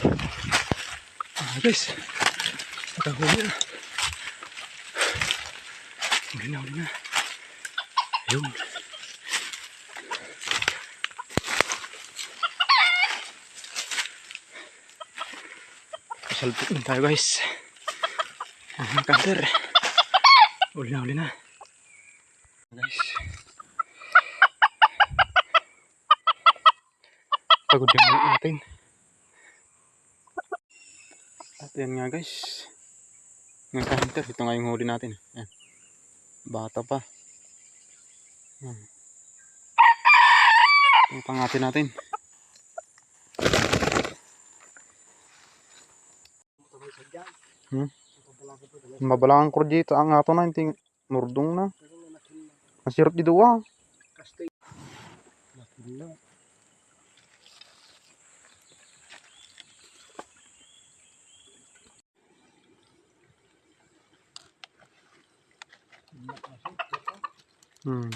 Ah, guys. Nakahuli na. Huli na, huli na. Ayun. Salpok din tayo guys. Ah, kanter. Huli na, huli na. Guys. Pagod yung ulit natin. At yan nga guys. Ng counter. Ito nga yung huli natin. Yan. Bata pa. Yan. Ito pangatin natin. Hmm? Mabalangan ko dito. Ang ato na. Hindi murdong na. Masirap dito ah. Hmm.